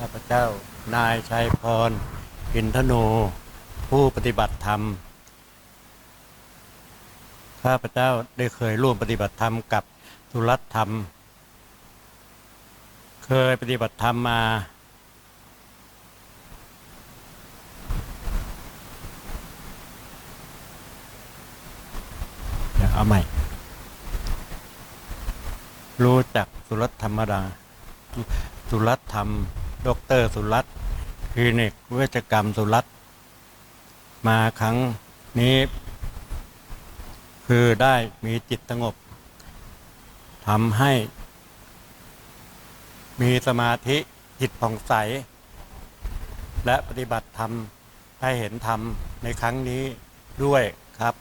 ข้าพเจ้า นายชัยพร อินทโน ผู้ปฏิบัติธรรม ข้าพเจ้าได้เคยร่วมปฏิบัติธรรมกับสุรัตน์ธรรม เคยปฏิบัติธรรมมาเดี๋ยวเอาใหม่ รู้จักสุรัตน์ธรรมดาสุรัตน์ธรรม ดรสุรัตน์คลินิกเวชกรรมสุรัตน์มาครั้งนี้ คือได้มีจิตสงบทำให้ มีสมาธิจิตผ่องใส และปฏิบัติธรรมได้เห็นธรรมในครั้งนี้ด้วยครับ